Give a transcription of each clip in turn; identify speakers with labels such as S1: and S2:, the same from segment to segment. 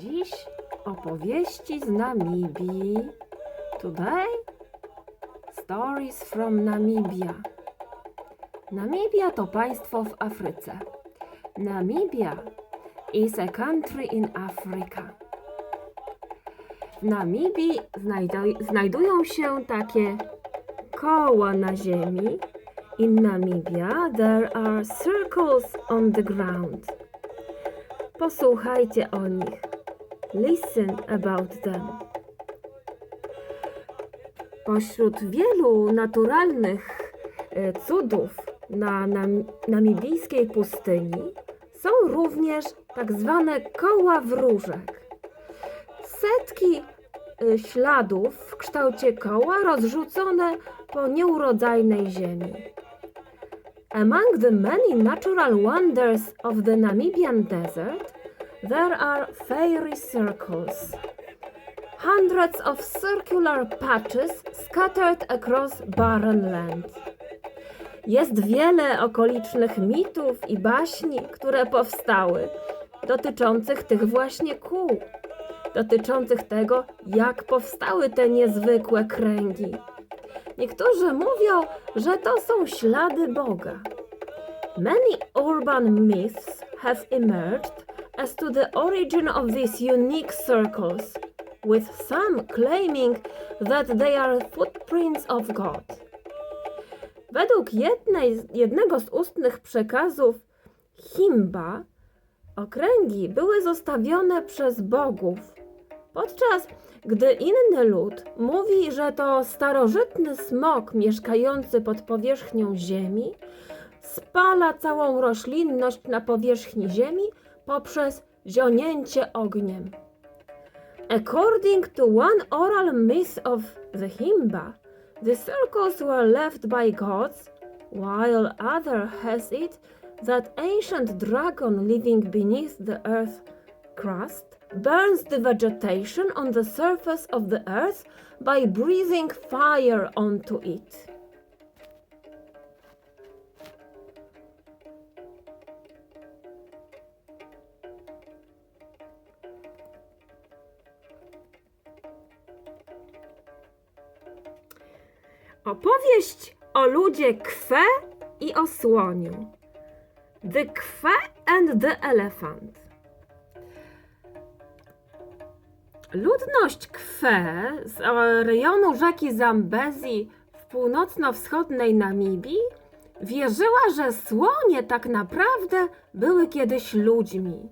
S1: Dziś opowieści z Namibii. Today stories from Namibia. Namibia to państwo w Afryce. Namibia is a country in Africa. W Namibii znajdu- znajdują się takie koła na ziemi. In Namibia there are circles on the ground. Posłuchajcie o nich. Listen about them. Pośród wielu naturalnych e, cudów na nam, namibijskiej pustyni są również tak zwane koła wróżek. Setki e, śladów w kształcie koła rozrzucone po nieurodzajnej ziemi. Among the many natural wonders of the Namibian desert, there are fairy circles. Hundreds of circular patches scattered across barren land. Jest wiele okolicznych mitów i baśni, które powstały, dotyczących tych właśnie kół, dotyczących tego, jak powstały te niezwykłe kręgi. Niektórzy mówią, że to są ślady Boga. Many urban myths have emerged as to the origin of these unique circles, with some claiming that they are footprints of God. Według jednej, jednego z ustnych przekazów Himba, okręgi były zostawione przez bogów, podczas gdy inny lud mówi, że to starożytny smok mieszkający pod powierzchnią ziemi spala całą roślinność na powierzchni ziemi poprzez zionięcie ogniem. According to one oral myth of the Himba, the circles were left by gods, while other has it that ancient dragon living beneath the earth crust burns the vegetation on the surface of the earth by breathing fire onto it. Opowieść o ludzie Kwe i o słoniu. The Kwe and the Elephant. Ludność Kwe z rejonu rzeki Zambezi w północno-wschodniej Namibii wierzyła, że słonie tak naprawdę były kiedyś ludźmi.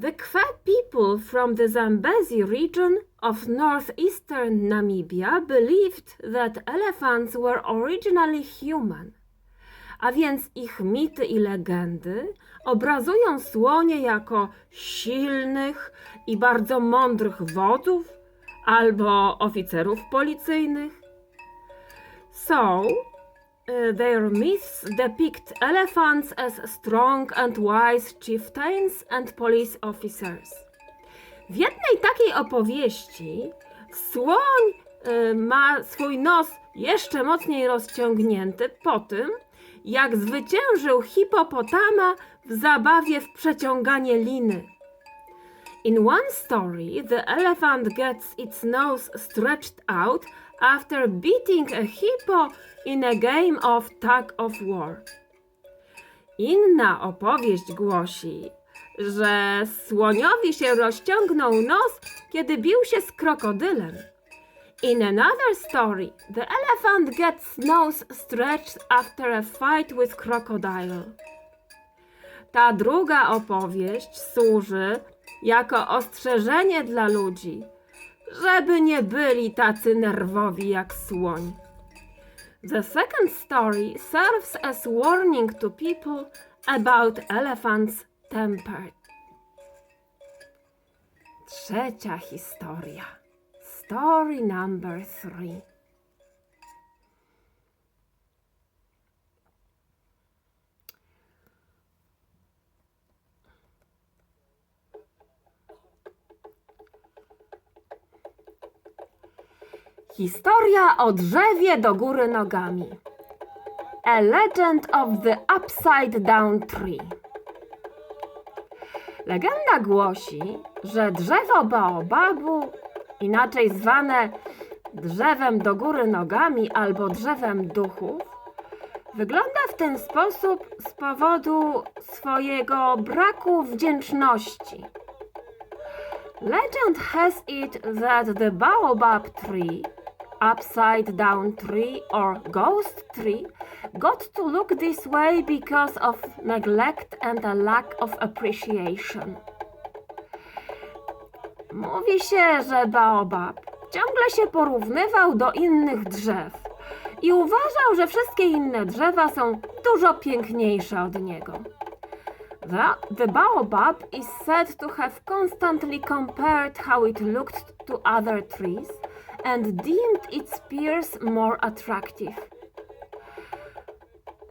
S1: The Kwe people from the Zambezi region of northeastern Namibia believed that elephants were originally human. A więc ich mity i legendy obrazują słonie jako silnych i bardzo mądrych wodzów albo oficerów policyjnych. So, uh, their myths depict elephants as strong and wise chieftains and police officers. W jednej takiej opowieści słoń y, ma swój nos jeszcze mocniej rozciągnięty po tym, jak zwyciężył hipopotama w zabawie w przeciąganie liny. In one story, the elephant gets its nose stretched out after beating a hippo in a game of tug of war. Inna opowieść głosi, że słoniowi się rozciągnął nos, kiedy bił się z krokodylem. In another story, the elephant gets nose stretched after a fight with crocodile. Ta druga opowieść służy jako ostrzeżenie dla ludzi, żeby nie byli tacy nerwowi jak słoń. The second story serves as warning to people about elephants' temper. Trzecia historia. Story number three. Historia o drzewie do góry nogami. A legend of the upside down tree. Legenda głosi, że drzewo baobabu, inaczej zwane drzewem do góry nogami albo drzewem duchów, wygląda w ten sposób z powodu swojego braku wdzięczności. Legend has it that the baobab tree, upside down tree or ghost tree, got to look this way because of neglect and a lack of appreciation. Mówi się, że baobab ciągle się porównywał do innych drzew i uważał, że wszystkie inne drzewa są dużo piękniejsze od niego. The, the baobab is said to have constantly compared how it looked to other trees and deemed its peers more attractive.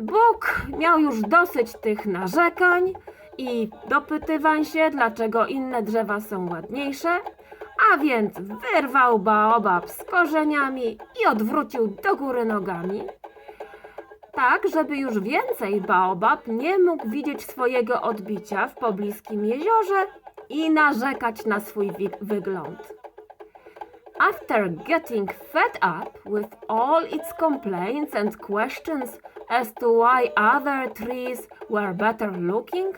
S1: Bóg miał już dosyć tych narzekań i dopytywań się, dlaczego inne drzewa są ładniejsze, a więc wyrwał baobab z korzeniami i odwrócił do góry nogami, tak żeby już więcej baobab nie mógł widzieć swojego odbicia w pobliskim jeziorze i narzekać na swój wygląd. After getting fed up with all its complaints and questions as to why other trees were better looking,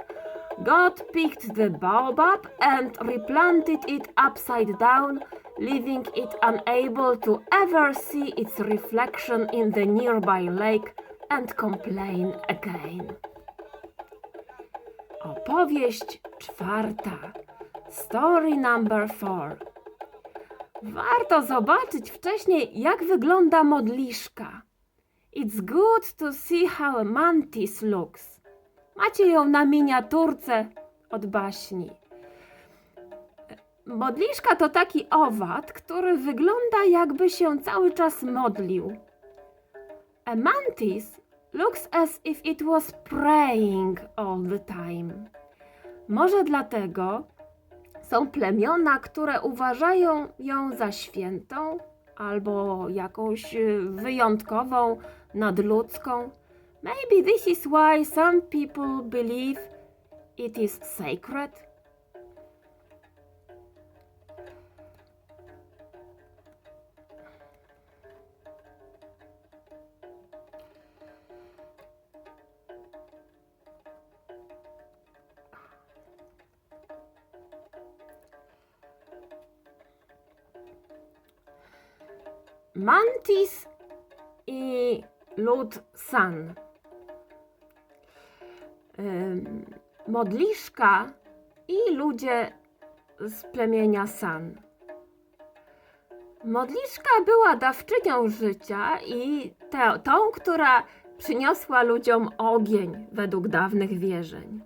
S1: God picked the baobab and replanted it upside down, leaving it unable to ever see its reflection in the nearby lake and complain again. Opowieść czwarta. Story number four. Warto zobaczyć wcześniej, jak wygląda modliszka. It's good to see how a mantis looks. Macie ją na miniaturce od baśni. Modliszka to taki owad, który wygląda jakby się cały czas modlił. A mantis looks as if it was praying all the time. Może dlatego są plemiona, które uważają ją za świętą albo jakąś y, wyjątkową, nadludzką. Maybe this is why some people believe it is sacred. Mantis i lud San. Modliszka i ludzie z plemienia San. Modliszka była dawczynią życia i te, tą, która przyniosła ludziom ogień według dawnych wierzeń.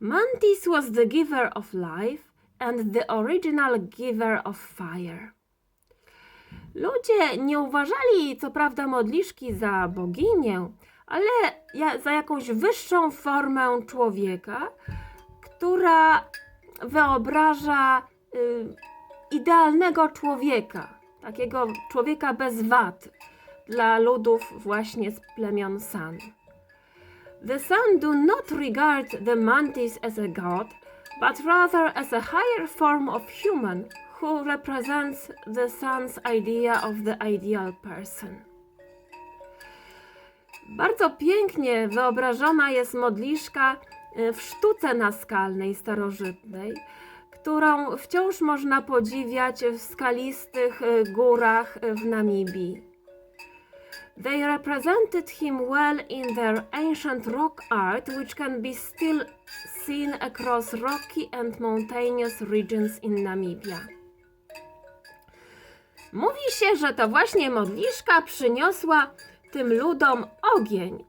S1: Mantis was the giver of life and the original giver of fire. Ludzie nie uważali co prawda modliszki za boginię, ale za jakąś wyższą formę człowieka, która wyobraża y, idealnego człowieka, takiego człowieka bez wad dla ludów właśnie z plemion San. The Sun do not regard the mantis as a god, but rather as a higher form of human who represents the Sun's idea of the ideal person. Bardzo pięknie wyobrażona jest modliszka y, w sztuce naskalnej starożytnej, którą wciąż można podziwiać w skalistych y, górach y, w Namibii. They represented him well in their ancient rock art, which can be still seen across rocky and mountainous regions in Namibia. Mówi się, że to właśnie modliszka przyniosła tym ludom ogień,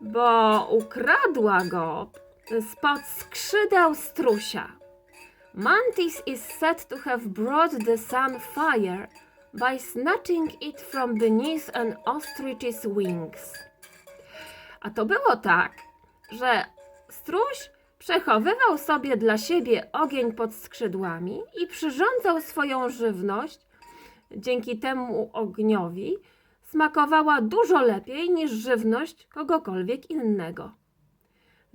S1: bo ukradła go spod skrzydeł strusia. Mantis is said to have brought the sun fire by snatching it from beneath an ostrich's wings. A to było tak, że struś przechowywał sobie dla siebie ogień pod skrzydłami i przyrządzał swoją żywność dzięki temu ogniowi smakowała dużo lepiej niż żywność kogokolwiek innego.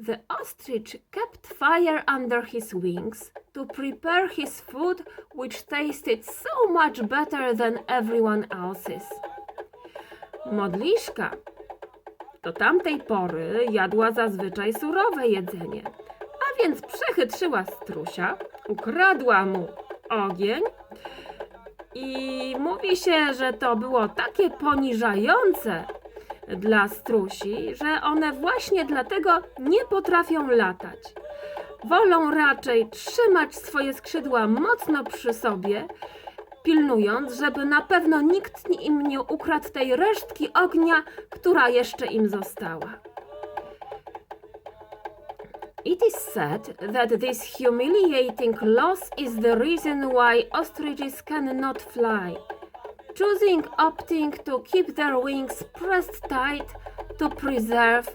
S1: The ostrich kept fire under his wings to prepare his food, which tasted so much better than everyone else's. Modliszka do tamtej pory jadła zazwyczaj surowe jedzenie, a więc przechytrzyła strusia, ukradła mu ogień i mówi się, że to było takie poniżające dla strusi, że one właśnie dlatego nie potrafią latać. Wolą raczej trzymać swoje skrzydła mocno przy sobie, pilnując, żeby na pewno nikt im nie ukradł tej resztki ognia, która jeszcze im została. It is said that this humiliating loss is the reason why ostriches cannot fly, choosing opting to keep their wings pressed tight to preserve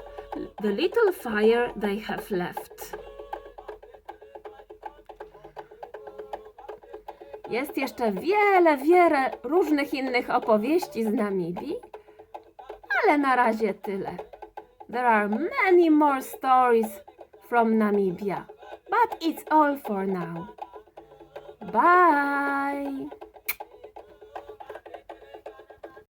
S1: the little fire they have left. Jest jeszcze wiele, wiele różnych innych opowieści z Namibii, ale na razie tyle. There are many more stories from Namibia, but it's all for now. Bye!